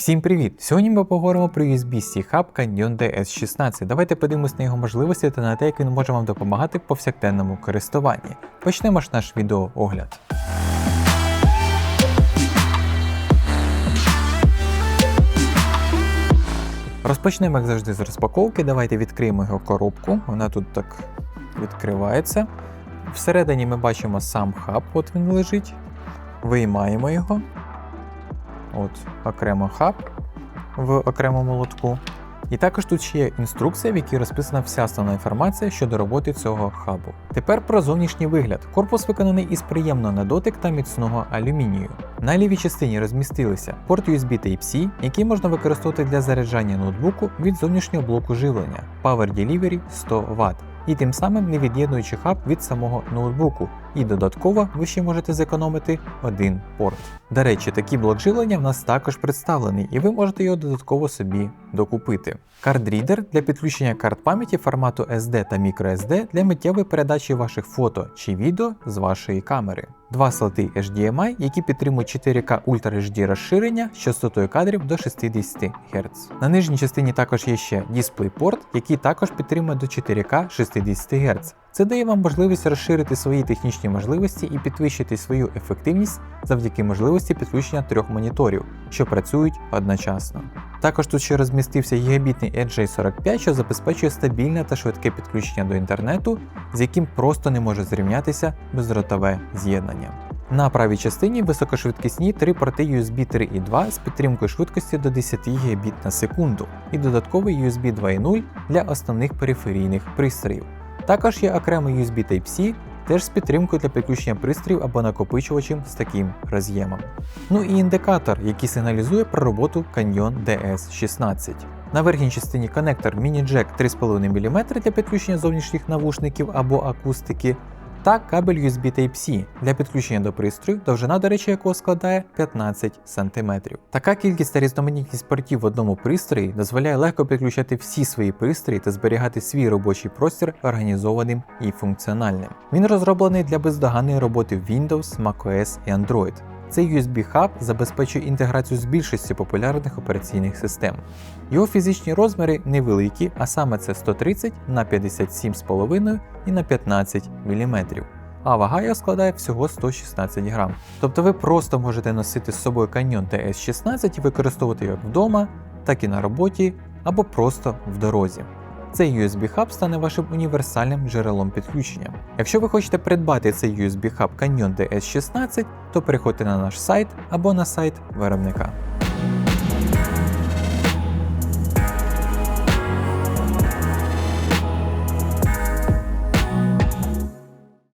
Всім привіт! Сьогодні ми поговоримо про USB-C Hub Canyon DS16. Давайте подивимось на його можливості та на те, як він може вам допомагати в повсякденному користуванні. Почнемо ж наш відеоогляд. Розпочнемо, як завжди, з розпаковки. Давайте відкриємо його коробку. Вона тут так відкривається. Всередині ми бачимо сам хаб, от він лежить. Виймаємо його. От, окремо хаб в окремому лотку. І також тут ще є інструкція, в якій розписана вся основна інформація щодо роботи цього хабу. Тепер про зовнішній вигляд. Корпус виконаний із приємного на дотик та міцного алюмінію. На лівій частині розмістилися порт USB Type-C, який можна використовувати для заряджання ноутбуку від зовнішнього блоку живлення Power Delivery 100 Вт. І тим самим не від'єднуючи хаб від самого ноутбуку. І додатково ви ще можете зекономити один порт. До речі, такий блок живлення в нас також представлений, і ви можете його додатково собі докупити. Кардрідер для підключення карт пам'яті формату SD та microSD для миттєвої передачі ваших фото чи відео з вашої камери. Два слоти HDMI, які підтримують 4К Ultra HD розширення з частотою кадрів до 60 Гц. На нижній частині також є ще DisplayPort, який також підтримує до 4К 60 Гц. Це дає вам можливість розширити свої технічні можливості і підвищити свою ефективність завдяки можливості підключення трьох моніторів, що працюють одночасно. Також тут ще розмістився гігабітний RJ45, що забезпечує стабільне та швидке підключення до інтернету, з яким просто не може зрівнятися бездротове з'єднання. На правій частині високошвидкісні три порти USB 3.2 з підтримкою швидкості до 10 Гбіт на секунду і додатковий USB 2.0 для основних периферійних пристроїв. Також є окремий USB Type-C, теж з підтримкою для підключення пристроїв або накопичувачем з таким роз'ємом. Ну і індикатор, який сигналізує про роботу Canyon DS16. На верхній частині коннектор Mini-Jack 3,5 мм для підключення зовнішніх навушників або акустики, та кабель USB Type-C для підключення до пристрою, довжина, до речі, якого складає 15 см. Така кількість та різноманітність портів в одному пристрої дозволяє легко підключати всі свої пристрої та зберігати свій робочий простір організованим і функціональним. Він розроблений для бездоганної роботи Windows, macOS і Android. Цей USB хаб забезпечує інтеграцію з більшістю популярних операційних систем. Його фізичні розміри невеликі, а саме це 130 на 57,5 і на 15 мм. А вага його складає всього 116 грам. Тобто ви просто можете носити з собою Canyon TS16 і використовувати його вдома, так і на роботі або просто в дорозі. Цей USB-Hub стане вашим універсальним джерелом підключення. Якщо ви хочете придбати цей USB-Hub Canyon DS16, то переходьте на наш сайт або на сайт виробника.